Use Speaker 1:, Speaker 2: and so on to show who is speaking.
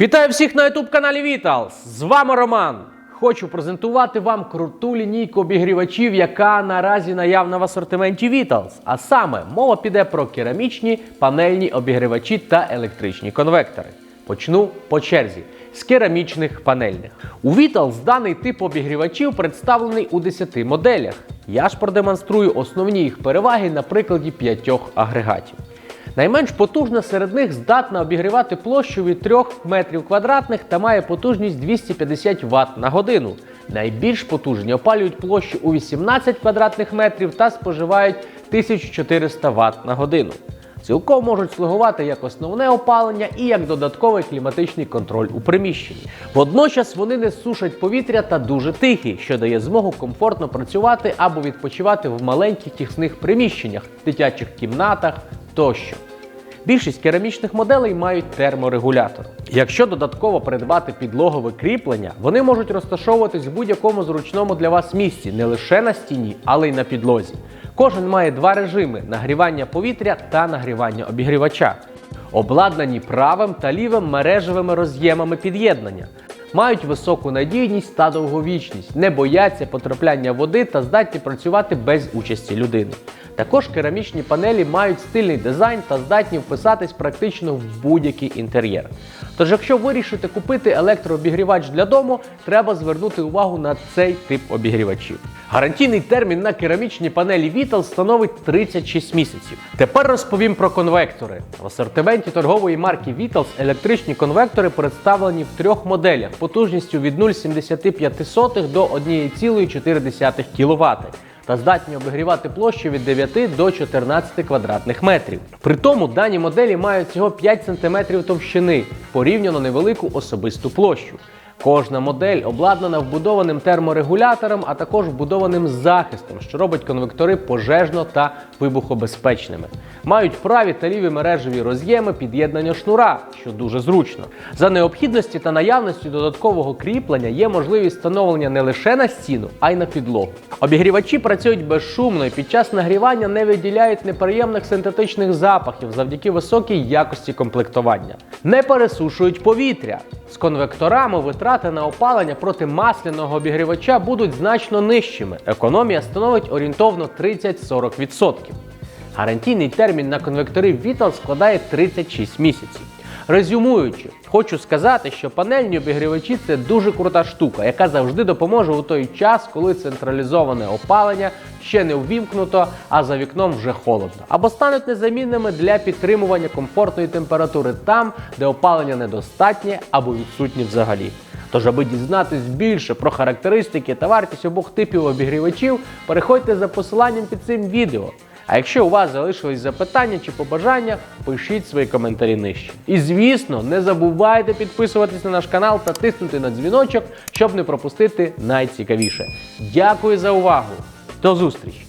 Speaker 1: Вітаю всіх на youtube каналі Vitals! З вами Роман. Хочу презентувати вам круту лінійку обігрівачів, яка наразі наявна в асортименті Vitals. А саме мова піде про керамічні панельні обігрівачі та електричні конвектори. Почну по черзі з керамічних панельних. У Vitals даний тип обігрівачів представлений у 10 моделях. Я ж продемонструю основні їх переваги на прикладі п'ятьох агрегатів. Найменш потужна серед них здатна обігрівати площу від 3 метрів квадратних та має потужність 250 Вт на годину. Найбільш потужні опалюють площу у 18 квадратних метрів та споживають 1400 Вт на годину. Цілком можуть слугувати як основне опалення і як додатковий кліматичний контроль у приміщенні. Водночас вони не сушать повітря та дуже тихі, що дає змогу комфортно працювати або відпочивати в маленьких тісних приміщеннях, дитячих кімнатах тощо. Більшість керамічних моделей мають терморегулятор. Якщо додатково придбати підлогове кріплення, вони можуть розташовуватись в будь-якому зручному для вас місці, не лише на стіні, але й на підлозі. Кожен має два режими: нагрівання повітря та нагрівання обігрівача, обладнані правим та лівим мережевими роз'ємами під'єднання. Мають високу надійність та довговічність, не бояться потрапляння води та здатні працювати без участі людини. Також керамічні панелі мають стильний дизайн та здатні вписатись практично в будь-який інтер'єр. Тож, якщо вирішите купити електрообігрівач для дому, треба звернути увагу на цей тип обігрівачів. Гарантійний термін на керамічні панелі Vitals становить 36 місяців. Тепер розповім про конвектори. В асортименті торгової марки Vitals електричні конвектори представлені в трьох моделях потужністю від 0,75 до 1,4 кВт та здатні обігрівати площу від 9 до 14 квадратних метрів. При тому дані моделі мають всього 5 см товщини, порівняно невелику особисту площу. Кожна модель обладнана вбудованим терморегулятором, а також вбудованим захистом, що робить конвектори пожежно та вибухобезпечними. Мають праві та ліві мережеві роз'єми під'єднання шнура, що дуже зручно. За необхідності та наявності додаткового кріплення є можливість встановлення не лише на стіну, а й на підлогу. Обігрівачі працюють безшумно і під час нагрівання не виділяють неприємних синтетичних запахів завдяки високій якості комплектування. Не пересушують повітря. З конвекторами витрати на опалення проти масляного обігрівача будуть значно нижчими. Економія становить орієнтовно 30-40%. Гарантійний термін на конвектори Vital складає 36 місяців. Резюмуючи, хочу сказати, що панельні обігрівачі це дуже крута штука, яка завжди допоможе у той час, коли централізоване опалення ще не увімкнуто, а за вікном вже холодно, або стануть незамінними для підтримування комфортної температури там, де опалення недостатнє або відсутнє взагалі. Тож, аби дізнатись більше про характеристики та вартість обох типів обігрівачів, переходьте за посиланням під цим відео. А якщо у вас залишились запитання чи побажання, пишіть свої коментарі нижче. І звісно, не забувайте підписуватись на наш канал та тиснути на дзвіночок, щоб не пропустити найцікавіше. Дякую за увагу! До зустрічі!